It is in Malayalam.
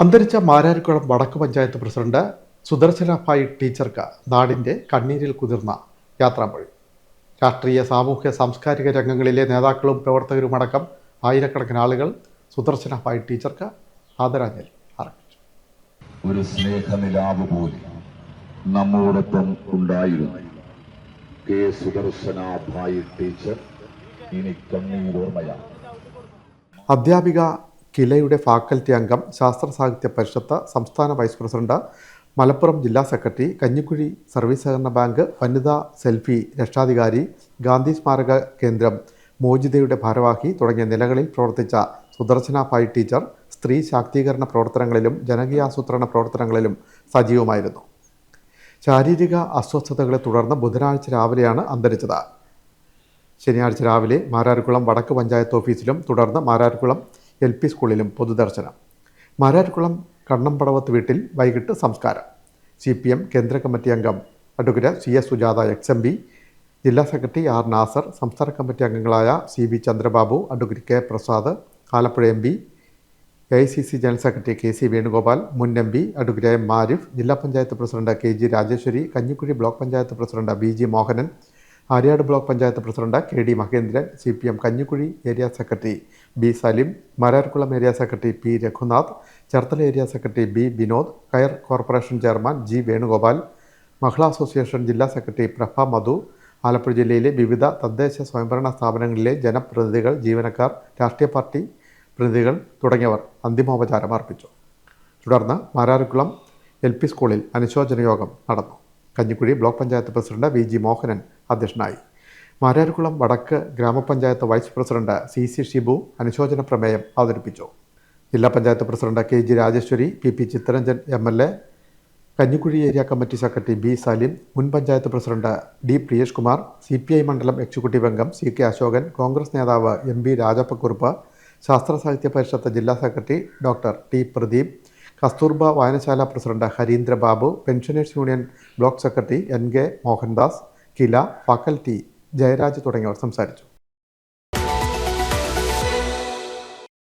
അന്തരിച്ച മാരാരിക്കുളം വടക്ക് പഞ്ചായത്ത് പ്രസിഡന്റ് സുദർശന ഭായ് ടീച്ചർക്ക് നാടിന്റെ കണ്ണീരിൽ കുതിർന്ന യാത്രാമൊഴി. രാഷ്ട്രീയ സാമൂഹ്യ സാംസ്കാരിക രംഗങ്ങളിലെ നേതാക്കളും പ്രവർത്തകരുമടക്കം ആയിരക്കണക്കിന് ആളുകൾ സുദർശന ഭായ് ടീച്ചർക്ക് ആദരാഞ്ജലി അർപ്പിച്ചു. ഒരു സ്നേഹനിലാവ് പോലെ നമ്മോടൊപ്പം ഉണ്ടായിരുന്നു. കെ. സുദർശന ഭായ് ടീച്ചർ ഇനി കണ്ണീരോർമ്മയാണ്. അധ്യാപിക കിലയുടെ ഫാക്കൽറ്റി അംഗം ശാസ്ത്ര സാഹിത്യ പരിഷത്ത് സംസ്ഥാന വൈസ് പ്രസിഡന്റ് മലപ്പുറം ജില്ലാ സെക്രട്ടറി കഞ്ഞിക്കുഴി സർവീസ് സഹകരണ ബാങ്ക് വനിതാ സെൽഫി രക്ഷാധികാരി ഗാന്ധി സ്മാരക കേന്ദ്രം മോചിതയുടെ ഭാരവാഹി തുടങ്ങിയ നിലകളിൽ പ്രവർത്തിച്ച സുദർശന ഭായ് ടീച്ചർ സ്ത്രീ ശാക്തീകരണ പ്രവർത്തനങ്ങളിലും ജനകീയാസൂത്രണ പ്രവർത്തനങ്ങളിലും സജീവമായിരുന്നു. ശാരീരിക അസ്വസ്ഥതകളെ തുടർന്ന് ബുധനാഴ്ച രാവിലെയാണ് അന്തരിച്ചത്. ശനിയാഴ്ച രാവിലെ മാരാർകുളം വടക്ക് പഞ്ചായത്ത് ഓഫീസിലും തുടർന്ന് മാരാർകുളം എൽ പി സ്കൂളിലും പൊതുദർശനം. മാരാർകുളം കണ്ണംപടവത്ത് വീട്ടിൽ വൈകിട്ട് സംസ്കാരം. സി പി എം കേന്ദ്ര കമ്മിറ്റി അംഗം advocate C S Sujatha ex M P ജില്ലാ സെക്രട്ടറി ആർ നാസർ സംസ്ഥാന കമ്മിറ്റി അംഗങ്ങളായ C V Chandrababu advocate K Prasad Alappuzha M P A I C C general secretary K C Venugopal മുൻ M P advocate M Marif ജില്ലാ panchayat president K G Rajeshwari Kanjikuzhi block panchayat president B G Mohanan Aryad block panchayat president K D Mahendran C P M Kanjikuzhi area secretary B Salim Mararikulam area secretary P Raghunath Cherthala area secretary B Vinod coir corporation chairman G Venugopal Mahila association ജില്ലാ സെക്രട്ടറി പ്രഭ മധു ആലപ്പുഴ ജില്ലയിലെ വിവിധ തദ്ദേശ സ്വയംഭരണ സ്ഥാപനങ്ങളിലെ ജനപ്രതിനിധികൾ ജീവനക്കാർ രാഷ്ട്രീയ പാർട്ടി പ്രതിനിധികൾ തുടങ്ങിയവർ അന്തിമോപചാരം അർപ്പിച്ചു. തുടർന്ന് മരാർക്കുളം എൽ പി സ്കൂളിൽ അനുശോചന യോഗം നടന്നു. Kanjikuzhi block panchayat president V G Mohanan അധ്യക്ഷനായി. മാരാർകുളം വടക്ക് ഗ്രാമപഞ്ചായത്ത് vice president C C Shibu അനുശോചന പ്രമേയം അവതരിപ്പിച്ചു. ജില്ലാ panchayat president K G Rajeshwari P P Chitharanjan M L A Kanjikuzhi area committee secretary B Salim മുൻ panchayat president D Priyesh Kumar C P I മണ്ഡലം എക്സിക്യൂട്ടീവ് അംഗം സി കെ അശോകൻ കോൺഗ്രസ് നേതാവ് എം ബി രാജപ്പക്കുറുപ്പ് ശാസ്ത്ര സാഹിത്യ പരിഷത്ത് ജില്ലാ secretary doctor T Pradeep Kasturba വായനശാല president Harindra Babu pensioners union block secretary N K Mohandas KILA faculty Jayaraj തുടങ്ങിയവർ സംസാരിച്ചു.